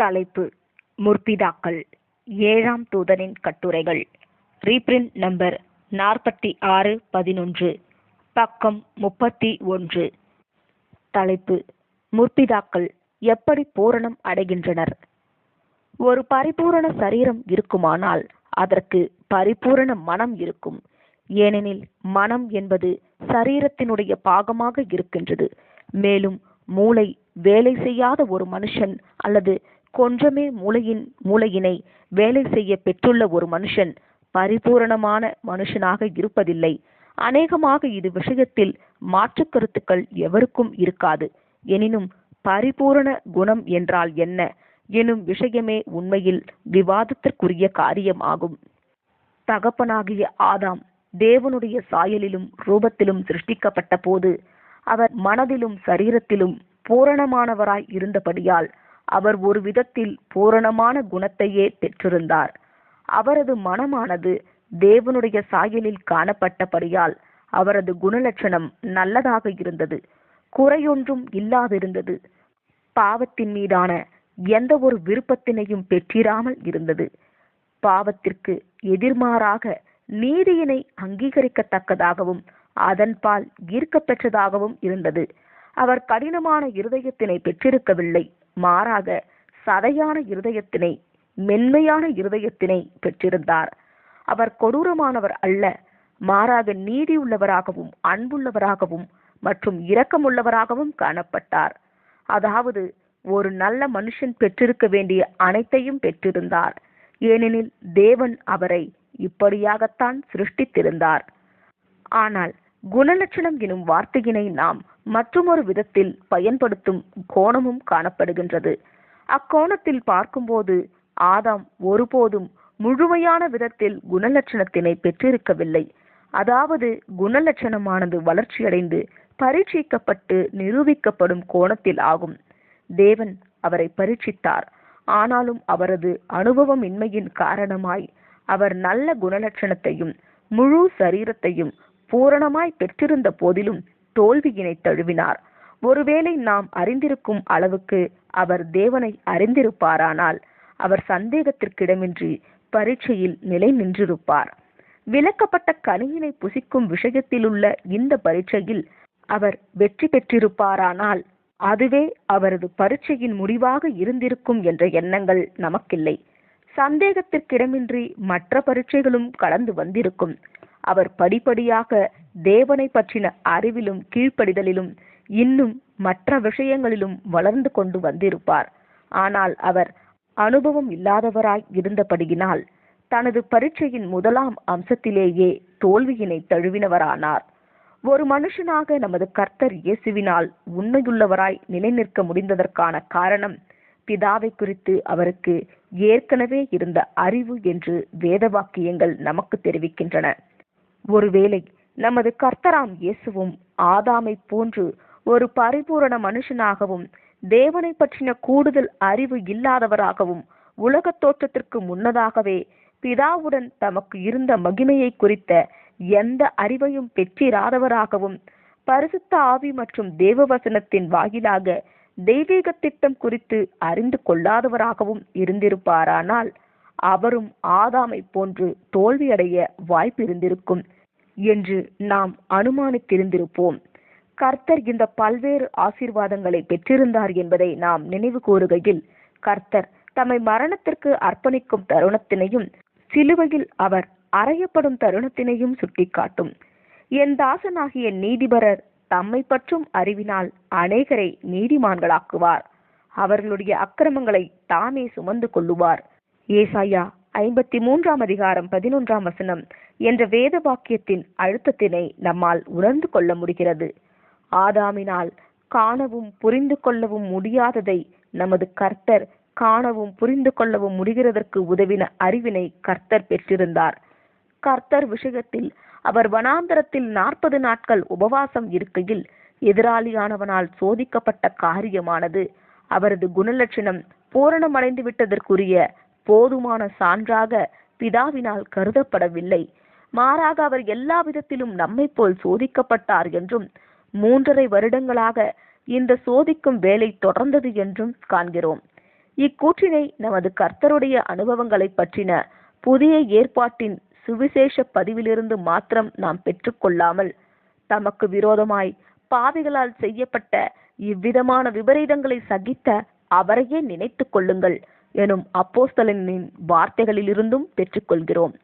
தலைப்பு முற்பிதாக்கள் ஏழாம் தூதனின் கட்டுரைகள். ரீப்ரிண்ட் நம்பர் நாற்பத்தி ஆறு பதினொன்று பக்கம் முப்பத்தி ஒன்று. தலைப்பு முற்பிதாக்கள் எப்படி பூரணம் அடைகின்றனர்? ஒரு பரிபூரண சரீரம் இருக்குமானால் அதற்கு பரிபூரண மனம் இருக்கும். ஏனெனில் மனம் என்பது சரீரத்தினுடைய பாகமாக இருக்கின்றது. மேலும் மூளை வேலை செய்யாத ஒரு மனுஷன் அல்லது கொஞ்சமே மூளையின் மூளையினை வேலை செய்ய பெற்றுள்ள ஒரு மனுஷன் பரிபூரணமான மனுஷனாக இருப்பதில்லை. அநேகமாக இது விஷயத்தில் மாற்று கருத்துக்கள் எவருக்கும் இருக்காது. எனினும் பரிபூரண குணம் என்றால் என்ன? எனும் விஷயமே உண்மையில் விவாதத்திற்குரிய காரியம் ஆகும். தகப்பனாகிய ஆதாம் தேவனுடைய சாயலிலும் ரூபத்திலும் சிருஷ்டிக்கப்பட்ட போது அவர் மனதிலும் சரீரத்திலும் பூரணமானவராய் இருந்தபடியால் அவர் ஒரு விதத்தில் பூரணமான குணத்தையே பெற்றிருந்தார். அவரது மனமானது தேவனுடைய சாயலில் காணப்பட்டபடியால் அவரது குணலட்சணம் நல்லதாக இருந்தது. குறையொன்றும் இல்லாதிருந்தது. பாவத்தின் மீதான எந்த ஒரு விருப்பத்தினையும் பெற்றிராமல் இருந்தது. பாவத்திற்கு எதிர்மாறாக நீதியினை அங்கீகரிக்கத்தக்கதாகவும் அதன்பால் ஈர்க்கப்பெற்றதாகவும் இருந்தது. அவர் கடினமான இருதயத்தினை பெற்றிருக்கவில்லை. மாறாக சதையான இருதயத்தினை மென்மையான இருதயத்தினை பெற்றிருந்தார். அவர் கொடூரமானவர் அல்ல மாறாக நீதி உள்ளவராகவும் அன்புள்ளவராகவும் மற்றும் இரக்கமுள்ளவராகவும் காணப்பட்டார். அதாவது ஒரு நல்ல மனுஷன் பெற்றிருக்க வேண்டிய அனைத்தையும் பெற்றிருந்தார். ஏனெனில் தேவன் அவரை இப்படியாகத்தான் சிருஷ்டித்திருந்தார். ஆனால் குணலட்சணம் எனும் வார்த்தையினை நாம் மற்றுமொரு விதத்தில் பயன்படுத்தும் கோணமும் காணப்படுகின்றது. அக்கோணத்தில் பார்க்கும்போது ஆதாம் ஒருபோதும் முழுமையான விதத்தில் குணலட்சணத்தினை பெற்றிருக்கவில்லை. அதாவது குணலட்சணமானது வளர்ச்சியடைந்து பரீட்சிக்கப்பட்டு நிரூபிக்கப்படும் கோணத்தில் ஆகும். தேவன் அவரை பரீட்சித்தார். ஆனாலும் அவரது அனுபவம் இன்மையின் காரணமாய் அவர் நல்ல குணலட்சணத்தையும் முழு சரீரத்தையும் பூரணமாய் பெற்றிருந்த போதிலும் தோல்வியினை தழுவினார். ஒருவேளை நாம் அறிந்திருக்கும் அளவுக்கு அவர் தேவனை அறிந்திருப்பாரானால் அவர் சந்தேகத்திற்கிடமின்றி பரீட்சையில் நிலை நின்றிருப்பார். விளக்கப்பட்ட கனியினை புசிக்கும் விஷயத்திலுள்ள இந்த பரீட்சையில் அவர் வெற்றி பெற்றிருப்பாரானால் அதுவே அவரது பரீட்சையின் முடிவாக இருந்திருக்கும் என்ற எண்ணங்கள் நமக்கில்லை. சந்தேகத்திற்கிடமின்றி மற்ற பரீட்சைகளும் கடந்து வந்திருக்கும். அவர் படிப்படியாக தேவனை பற்றின அறிவிலும் கீழ்ப்படிதலிலும் இன்னும் மற்ற விஷயங்களிலும் வளர்ந்து கொண்டு வந்திருப்பார். ஆனால் அவர் அனுபவம் இல்லாதவராய் இருந்தபடியினால் தனது பரீட்சையின் முதலாம் அம்சத்திலேயே தோல்வியினை தழுவினவரானார். ஒரு மனுஷனாக நமது கர்த்தர் இயேசுவினால் உண்மையுள்ளவராய் நிலைநிற்க முடிந்ததற்கான காரணம் பிதாவை குறித்து அவருக்கு ஏற்கனவே இருந்த அறிவு என்று வேத வாக்கியங்கள் நமக்கு தெரிவிக்கின்றன. ஒருவேளை நமது கர்த்தராம் இயேசுவும் ஆதாமை போன்று ஒரு பரிபூரண மனுஷனாகவும் தேவனை பற்றின கூடுதல் அறிவு இல்லாதவராகவும் உலகத் தோற்றத்திற்கு முன்னதாகவே பிதாவுடன் தமக்கு இருந்த மகிமையை குறித்த எந்த அறிவையும் பெற்றிராதவராகவும் பரிசுத்த ஆவி மற்றும் தேவவசனத்தின் வாயிலாக தெய்வீக திட்டம் குறித்து அறிந்து கொள்ளாதவராகவும் இருந்திருப்பாரானால் அவரும் ஆதாமை போன்று தோல்வியடைய வாய்ப்பு இருந்திருக்கும் என்று நாம் அனுமானித்திருந்திருப்போம். கர்த்தர் இந்த பல்வேறு ஆசீர்வாதங்களை பெற்றிருந்தார் என்பதை நாம் நினைவு கூறுகையில் கர்த்தர் தம்மை மரணத்திற்கு அர்ப்பணிக்கும் தருணத்தினையும் சிலுவையில் அவர் அறையப்படும் தருணத்தினையும் சுட்டிக்காட்டும். என் தாசனாகிய நீதிபரர் தம்மை பற்றும் அறிவினால் அநேகரை நீதிமான்களாக்குவார். அவர்களுடைய அக்கிரமங்களை தாமே சுமந்து கொள்ளுவார். ஏசாயா ஐம்பத்தி மூன்றாம் அதிகாரம் பதினொன்றாம் வசனம் என்ற வேத வாக்கியத்தின் அழுத்தத்தினை நம்மால் உணர்ந்து கொள்ள முடிகிறது. ஆதாமினால் காணவும் புரிந்து கொள்ளவும் முடியாததை நமது கர்த்தர் காணவும் புரிந்து கொள்ளவும் முடிகிறதற்கு உதவின அறிவினை கர்த்தர் பெற்றிருந்தார். கர்த்தர் விஷயத்தில் அவர் வனாந்தரத்தில் நாற்பது நாட்கள் உபவாசம் இருக்கையில் எதிராளியானவனால் சோதிக்கப்பட்ட காரியமானது. அவரது குணலட்சணம் பூரணமடைந்து விட்டதற்குரிய போதுமான சான்றாக பிதாவினால் கருதப்படவில்லை. மாறாக அவர் எல்லா விதத்திலும் நம்மை போல் சோதிக்கப்பட்டார் என்றும் மூன்றரை வருடங்களாக இந்த சோதிக்கும் வேலை தொடர்ந்தது என்றும் காண்கிறோம். இக்கூற்றினை நமது கர்த்தருடைய அனுபவங்களைப் பற்றின புதிய ஏற்பாட்டின் சுவிசேஷ பதிவிலிருந்து மாத்திரம் நாம் பெற்றுக்கொள்ளாமல் தமக்கு விரோதமாய் பாவிகளால் செய்யப்பட்ட இவ்விதமான விபரீதங்களை சகித்த அவரையே நினைத்துக் கொள்ளுங்கள். எனும் அப்போஸ்தலனின் வார்த்தைகளிலிருந்தும் பெற்றுக்கொள்கிறோம்.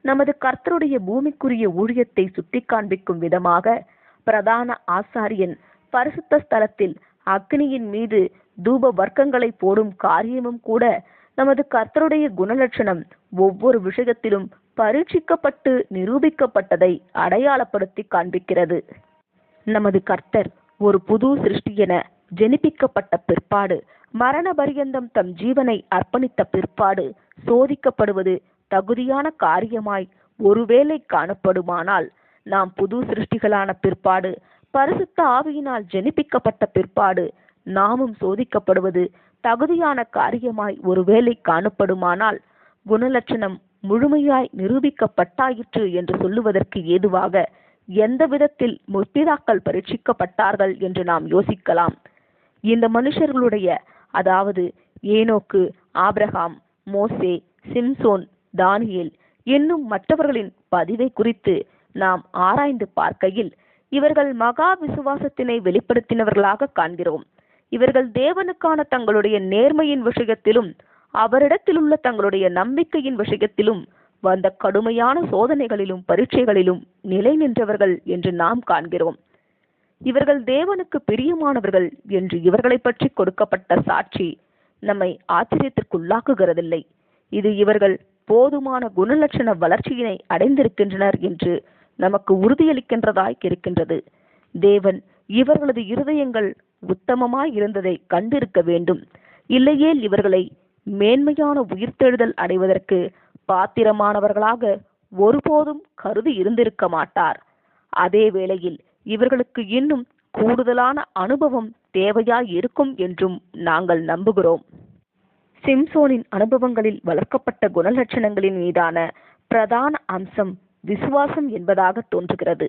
நமது கர்த்தருடைய பூமிக்குரிய ஊழியத்தை சுட்டி காண்பிக்கும் விதமாக பிரதான ஆசாரியன் பரிசுத்த ஸ்தலத்தில் அக்னியின் மீது தூப வர்க்கங்களை போடும் காரியமும் கூட நமது கர்த்தருடைய குணலட்சணம் ஒவ்வொரு விஷயத்திலும் பரீட்சிக்கப்பட்டு நிரூபிக்கப்பட்டதை அடையாளப்படுத்தி காண்பிக்கிறது. நமது கர்த்தர் ஒரு புது சிருஷ்டி என ஜெனிப்பிக்கப்பட்ட பிற்பாடு மரண பரியந்தம் தம் ஜீவனை அர்ப்பணித்த பிற்பாடு சோதிக்கப்படுவது தகுதியான காரியமாய் ஒருவேளை காணப்படுமானால் நாம் புது சிருஷ்டிகளான பிற்பாடு பரிசுத்த ஆவியினால் ஜெனிப்பிக்கப்பட்ட பிற்பாடு நாமும் சோதிக்கப்படுவது தகுதியான காரியமாய் ஒருவேளை காணப்படுமானால் குணலட்சணம் முழுமையாய் நிரூபிக்கப்பட்டாயிற்று என்று சொல்லுவதற்கு ஏதுவாக எந்த விதத்தில் முற்பிதாக்கள் பரீட்சிக்கப்பட்டார்கள் என்று நாம் யோசிக்கலாம். இந்த மனுஷர்களுடைய அதாவது ஏனோக்கு ஆப்ரஹாம் மோசே சிம்சோன் தானியேல் என்னும் மற்றவர்களின் பதிவை குறித்து நாம் ஆராய்ந்து பார்க்கையில் இவர்கள் மகா விசுவாசத்தினை வெளிப்படுத்தினவர்களாக காண்கிறோம். இவர்கள் தேவனுக்கான தங்களுடைய நேர்மையின் விஷயத்திலும் அவரிடத்திலுள்ள தங்களுடைய நம்பிக்கையின் விஷயத்திலும் வந்த கடுமையான சோதனைகளிலும் பரீட்சைகளிலும் நிலை நின்றவர்கள் என்று நாம் காண்கிறோம். இவர்கள் தேவனுக்கு பிரியமானவர்கள் என்று இவர்களை பற்றி கொடுக்கப்பட்ட சாட்சி நம்மை ஆச்சரியத்திற்குள்ளாக்குகிறதில்லை. இது இவர்கள் போதுமான குணலட்சண வளர்ச்சியினை அடைந்திருக்கின்றனர் என்று நமக்கு உறுதியளிக்கின்றதாய் இருக்கின்றது. தேவன் இவர்களது இருதயங்கள் உத்தமமாய் இருந்ததை கண்டிருக்க வேண்டும். இல்லையேல் இவர்களை மேன்மையான உயிர்த்தெழுதல் அடைவதற்கு பாத்திரமானவர்களாக ஒருபோதும் கருதி இருந்திருக்க மாட்டார். அதே வேளையில் இவர்களுக்கு இன்னும் கூடுதலான அனுபவம் தேவையாய் இருக்கும் என்றும் நாங்கள் நம்புகிறோம். சிம்சோனின் அனுபவங்களில் வளர்க்கப்பட்ட குணலட்சணங்களின் மீதான பிரதான அம்சம் விசுவாசம் என்பதாக தோன்றுகிறது.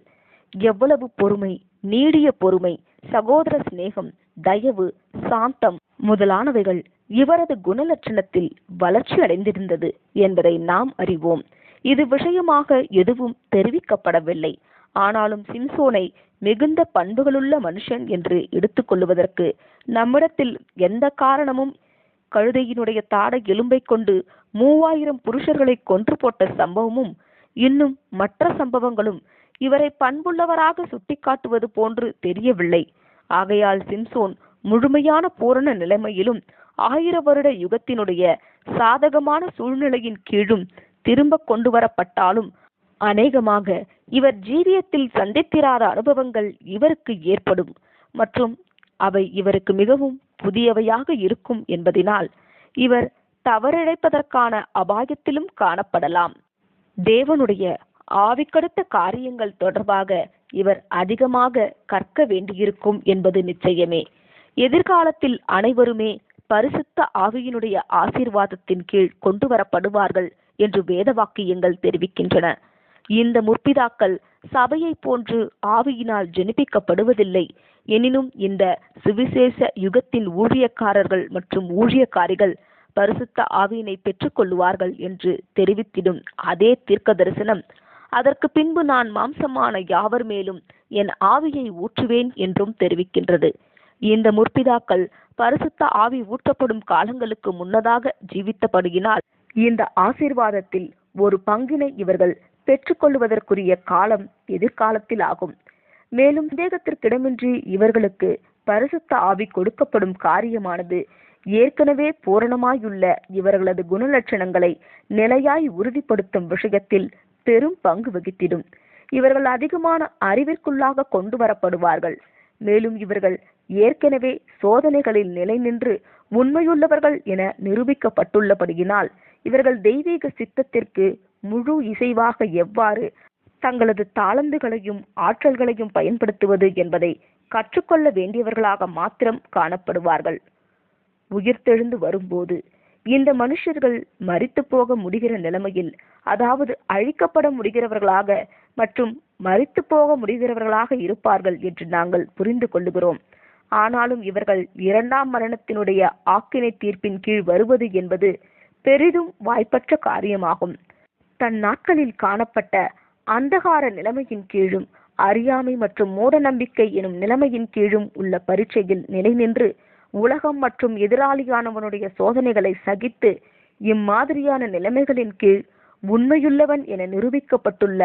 எவ்வளவு பொறுமை நீடிய பொறுமை சகோதர சிநேகம் தயவு சாந்தம் முதலானவைகள் இவரது குணலட்சணத்தில் வளர்ச்சி அடைந்திருந்தது என்பதை நாம் அறிவோம். இது விஷயமாக எதுவும் தெரிவிக்கப்படவில்லை. ஆனாலும் சிம்சோனை மிகுந்த பண்புகளுள்ள மனுஷன் என்று எடுத்துக்கொள்வதற்கு நம்மிடத்தில் எந்த காரணமும் கழுதையினுடைய தாடை எலும்பை கொண்டு மூவாயிரம் புருஷர்களை கொன்று போட்ட சம்பவமும் இன்னும் மற்ற சம்பவங்களும் இவரை பண்புள்ளவராக சுட்டிக்காட்டுவது போன்று தெரியவில்லை. ஆகையால் சிம்சோன் முழுமையான பூரண நிலைமையிலும் ஆயிர வருட யுகத்தினுடைய சாதகமான சூழ்நிலையின் கீழும் திரும்ப கொண்டு வரப்பட்டாலும் அநேகமாக இவர் ஜீவியத்தில் சந்தித்திராத அனுபவங்கள் இவருக்கு ஏற்படும் மற்றும் அவை இவருக்கு மிகவும் புதியவையாக இருக்கும் என்பதினால் இவர் தவறிழைப்பதற்கான அபாயத்திலும் காணப்படலாம். தேவனுடைய ஆவிக்கடுத்த காரியங்கள் தொடர்பாக இவர் அதிகமாக கற்க வேண்டியிருக்கும் என்பது நிச்சயமே. எதிர்காலத்தில் அனைவருமே பரிசுத்த ஆவியினுடைய ஆசீர்வாதத்தின் கீழ் கொண்டு வரப்படுவார்கள் என்று வேத வாக்கியங்கள் தெரிவிக்கின்றன. இந்த முற்பிதாக்கள் சபையை போன்று ஆவியினால் ஜெனிப்பிக்கப்படுவதில்லை. எனினும் இந்த சுவிசேஷ யுகத்தின் ஊழியக்காரர்கள் மற்றும் ஊழியக்காரிகள் பரிசுத்த ஆவியினை பெற்றுக்கொள்ளுவார்கள் என்று தெரிவித்திடும் அதே தீர்க்க தரிசனம் அதற்கு பின்பு நான் மாம்சமான யாவர் மேலும் என் ஆவியை ஊற்றுவேன் என்றும் தெரிவிக்கின்றது. இந்த முற்பிதாக்கள் பரிசுத்த ஆவி ஊற்றப்படும் காலங்களுக்கு முன்னதாக ஜீவித்தபடியினால் இந்த ஆசீர்வாதத்தில் ஒரு பங்கினை இவர்கள் பெற்றுக்கொள்வதற்குரிய காலம் எதிர்காலத்தில் ஆகும். மேலும் சந்தேகத்திற்கிடமின்றி இவர்களுக்கு பரிசுத்த ஆவி கொடுக்கப்படும் காரியமானது ஏற்கனவே பூரணமாயுள்ள இவர்களது குணலட்சணங்களை நிலையாய் உறுதிப்படுத்தும் விஷயத்தில் பெரும் பங்கு வகித்திடும். இவர்கள் அதிகமான அறிவிற்குள்ளாக கொண்டு வரப்படுவார்கள் மேலும் இவர்கள் ஏற்கனவே சோதனைகளில் நிலை நின்று உண்மையுள்ளவர்கள் என நிரூபிக்கப்பட்டுள்ளபடியினால் இவர்கள் தெய்வீக சித்தத்திற்கு முழு இசைவாக எவ்வாறு தங்களது தாளந்துகளையும் ஆற்றல்களையும் பயன்படுத்துவது என்பதை கற்றுக்கொள்ள வேண்டியவர்களாக மாத்திரம் காணப்படுவார்கள். உயிர்த்தெழுந்து வரும்போது இந்த மனுஷர்கள் மறித்து போக முடிகிற நிலைமையில் அதாவது அழிக்கப்பட முடிகிறவர்களாக மற்றும் மறித்து போக முடிகிறவர்களாக இருப்பார்கள் என்று நாங்கள் புரிந்து கொள்ளுகிறோம். ஆனாலும் இவர்கள் இரண்டாம் மரணத்தினுடைய ஆக்கினை தீர்ப்பின் கீழ் வருவது என்பது பெரிதும் வாய்ப்பற்ற காரியமாகும். தன் நாட்களில் காணப்பட்ட அந்தகார நிலைமையின் கீழும் அறியாமை மற்றும் மூட நம்பிக்கை எனும் நிலைமையின் கீழும் உள்ள பரீட்சையில் நிலை நின்று உலகம் மற்றும் எதிராளியானவனுடைய சோதனைகளை சகித்து இம்மாதிரியான நிலைமைகளின் கீழ் உண்மையுள்ளவன் என நிரூபிக்கப்பட்டுள்ள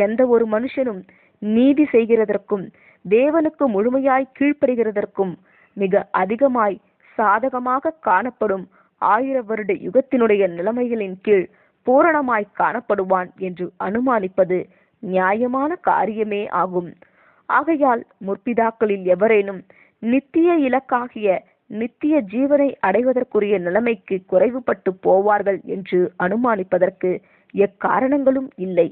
எந்த ஒரு மனுஷனும் நீதி செய்கிறதற்கும் தேவனுக்கு முழுமையாய் கீழ்ப்படுகிறதற்கும் மிக அதிகமாய் சாதகமாக காணப்படும் ஆயிர வருட யுகத்தினுடைய நிலைமைகளின் கீழ் பூரணமாய் காணப்படுவான் என்று அனுமானிப்பது நியாயமான காரியமே ஆகும். ஆகையால் முற்பிதாக்களில் எவரேனும் நித்திய இலக்காகிய நித்திய ஜீவனை அடைவதற்குரிய நிலைமைக்கு குறைவுபட்டு போவார்கள் என்று அனுமானிப்பதற்கு எக்காரணங்களும் இல்லை.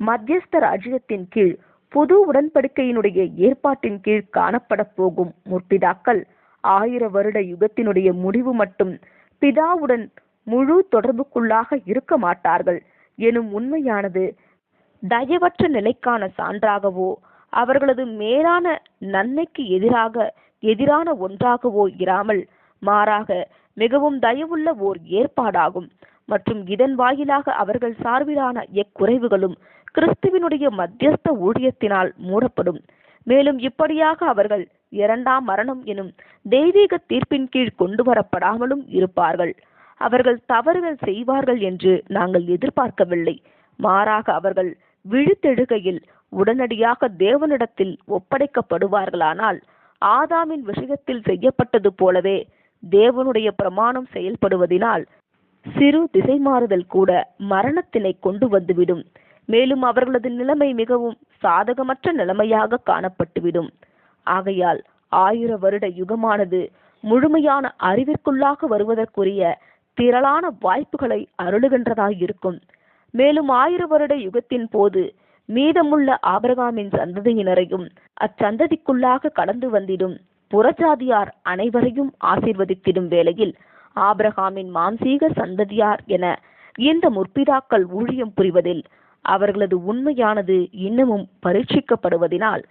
மத்தியஸ்த ராஜ்யத்தின் கீழ் புது உடன்படிக்கையினுடைய ஏற்பாட்டின் கீழ் காணப்பட போகும் முற்பிதாக்கள் ஆயிர வருட யுகத்தினுடைய முடிவு மட்டும் பிதாவுடன் முழு தொடர்புக்குள்ளாக இருக்க மாட்டார்கள். எனும் உண்மையானது தயவற்ற நிலைக்கான சான்றாகவோ அவர்களது மேலான நன்மைக்கு எதிராக எதிரான ஒன்றாகவோ இராமல் மாறாக மிகவும் தயவுள்ள ஓர் ஏற்பாடாகும். மற்றும் இதன் வாயிலாக அவர்கள் சார்பிலான எக்குறைவுகளும் கிறிஸ்துவினுடைய மத்தியஸ்த ஊழியத்தினால் மூடப்படும். மேலும் இப்படியாக அவர்கள் இரண்டாம் மரணம் எனும் தெய்வீக தீர்ப்பின் கீழ் கொண்டு வரப்படாமலும் இருப்பார்கள். அவர்கள் தவறுகள் செய்வார்கள் என்று நாங்கள் எதிர்பார்க்கவில்லை. மாறாக அவர்கள் விழித்தெழுகையில் உடனடியாக தேவனிடத்தில் ஒப்படைக்கப்படுவார்களானால் ஆதாமின் விஷயத்தில் செய்யப்பட்டது போலவே தேவனுடைய பிரமாணம் செயல்படுவதினால் சிறு திசை மாறுதல் கூட மரணத்தினை கொண்டு வந்துவிடும். மேலும் அவர்களது நிலைமை மிகவும் சாதகமற்ற நிலைமையாக காணப்பட்டுவிடும். ஆகையால் ஆயிர வருட யுகமானது முழுமையான அறிவிற்குள்ளாக வருவதற்குரிய திரளான வாய்ப்புகளை அருளுகின்றதாயிருக்கும் மேலும் ஆயிர வருட யுகத்தின் போது மீதமுள்ள ஆபிரகாமின் சந்ததியினரையும் அச்சந்ததிக்குள்ளாக கடந்து வந்திடும் புறஜாதியார் அனைவரையும் ஆசிர்வதித்திடும் வேளையில் ஆபிரகாமின் மாம்சீக சந்ததியார் என இந்த முற்பிதாக்கள் ஊழியம் புரிவதில் அவர்களது உண்மையானது இன்னமும் பரீட்சிக்கப்படுவதினால்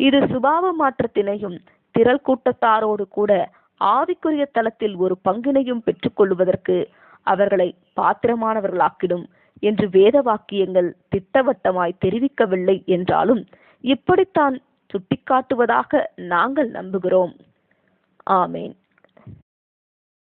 இது சுபாவ மாற்றத்தினையும் திரள் கூட்டத்தாரோடு கூட ஆவிக்குரிய தளத்தில் ஒரு பங்கினையும் பெற்றுக்கொள்வதற்கு அவர்களை பாத்திரமானவர்களாக்கிடும் என்று வேத வாக்கியங்கள் திட்டவட்டமாய் தெரிவிக்கவில்லை என்றாலும் இப்படித்தான் சுட்டிக்காட்டுவதாக நாங்கள் நம்புகிறோம். ஆமேன்.